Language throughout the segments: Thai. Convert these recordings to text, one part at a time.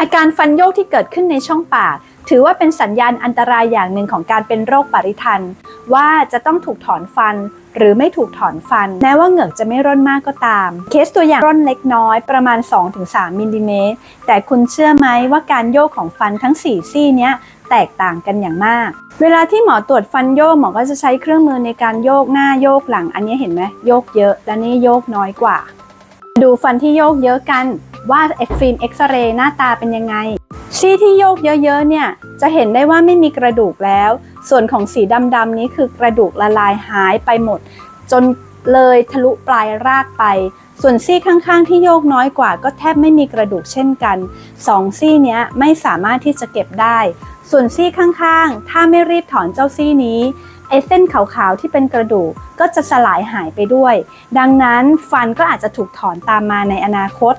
อาการฟันโยกที่เกิดขึ้นในช่องปาก ถือว่าเป็นสัญญาณอันตรายอย่างหนึ่งของการเป็นโรคปริทัน ว่าจะต้องถูกถอนฟัน หรือไม่ถูกถอนฟัน แม้ว่าเหงือกจะไม่ร่นมากก็ตาม เคสตัวอย่างร่นเล็กน้อยประมาณ 2-3มิลลิเมตรแต่คุณเชื่อไหมว่าการโยกของฟันทั้ง 4 ซี่เนี้ยแตกต่างกันอย่างมาก เวลาที่หมอตรวจฟันโยกหมอก็จะใช้เครื่องมือในการโยกหน้าโยกหลัง อันนี้เห็นไหมโยกเยอะ และนี่โยกน้อยกว่า ดูฟันที่โยกเยอะกัน ว่าเอฟฟิล์มเอ็กซเรย์หน้าตาเป็นยังไง ซี่ที่โยกเยอะๆเนี่ย จะเห็นได้ว่าไม่มีกระดูกแล้ว ส่วนของสีดำๆนี้คือกระดูกละลายหายไปหมด จนเลยทะลุปลายรากไป ส่วนซี่ข้างๆ ที่โยกน้อยกว่า ก็แทบไม่มีกระดูกเช่นกันสองซี่เนี้ยไม่สามารถที่จะเก็บได้ ส่วนซี่ข้างๆ ถ้าไม่รีบถอนเจ้าซี่นี้ไอเส้นขาวๆที่เป็นกระดูกก็จะสลายหายไปด้วย ดังนั้นฟันก็อาจจะถูกถอนตามมาในอนาคต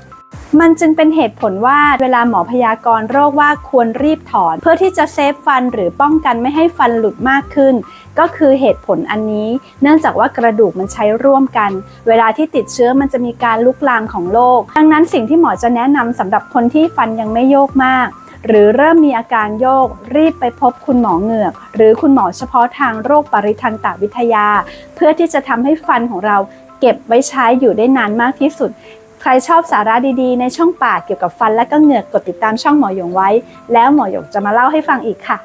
มันจึงเป็นเหตุผลว่าเวลาหมอพยากรณ์โรคว่าควรรีบถอน เพื่อที่จะเซฟฟันหรือป้องกันไม่ให้ฟันหลุดมากขึ้น ก็คือเหตุผลอันนี้ เนื่องจากว่ากระดูกมันใช้ร่วมกัน เวลาที่ติดเชื้อมันจะมีการลุกลามของโรคดังนั้นสิ่งที่หมอจะแนะนำสำหรับคนที่ฟันยังไม่โยกมากหรือเริ่มมีอาการโยก รีบไปพบคุณหมอเหงือก หรือคุณหมอเฉพาะทางโรคปริทันตวิทยา เพื่อที่จะทำให้ฟันของเราเก็บไว้ใช้อยู่ได้นานมากที่สุด ใครชอบสาระดีๆ ในช่องปากเกี่ยวกับฟันและก็เหงือกกดติดตามช่องหมอหยงไว้ แล้วหมอหยงจะมาเล่าให้ฟังอีกค่ะ